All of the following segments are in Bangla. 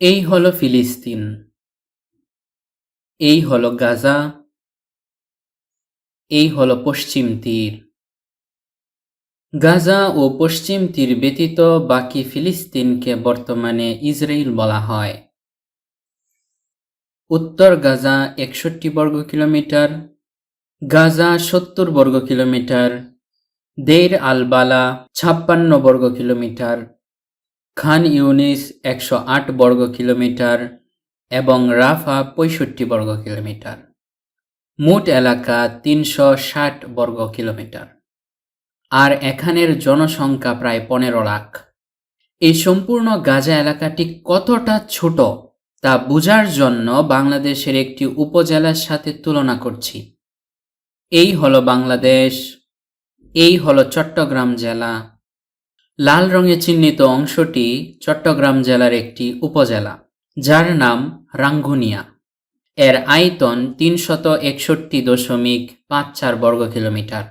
এই হলো ফিলিস্তিন। এই হলো গাজা। এই হলো পশ্চিম তীর। গাজা ও পশ্চিম তীর ব্যতীত বাকি ফিলিস্তিনকে বর্তমানে ইসরায়েল বলা হয়। উত্তর গাজা একষট্টি বর্গ কিলোমিটার, গাজা সত্তর বর্গ কিলোমিটার দেইর আলবালা ছাপ্পান্ন বর্গ কিলোমিটার খান ইউনিস একশো আট বর্গ কিলোমিটার এবং রাফা পঁয়ষট্টি বর্গ কিলোমিটার। মোট এলাকা তিনশো ষাট বর্গ কিলোমিটার। আর এখানের জনসংখ্যা প্রায় পনেরো লাখ। এই সম্পূর্ণ গাজা এলাকাটি কতটা ছোট তা বোঝার জন্য বাংলাদেশের একটি উপজেলার সাথে তুলনা করছি। এই হলো বাংলাদেশ, এই হলো চট্টগ্রাম জেলা লাল রঙে চিহ্নিত অংশটি চট্টগ্রাম জেলার একটি উপজেলা, যার নাম রাঙ্গুনিয়া। এর আয়তন তিনশত একষট্টি দশমিক পাঁচ চার বর্গ কিলোমিটার,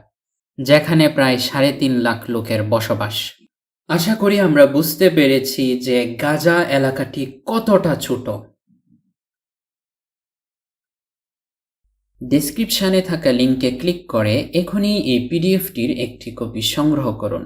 যেখানে প্রায় সাড়ে তিন লাখ লোকের বসবাস। আশা করি আমরা বুঝতে পেরেছি যে গাজা এলাকাটি কতটা ছোট। ডেসক্রিপশনে থাকা লিঙ্কে ক্লিক করে এখনই এই পিডিএফটির একটি কপি সংগ্রহ করুন।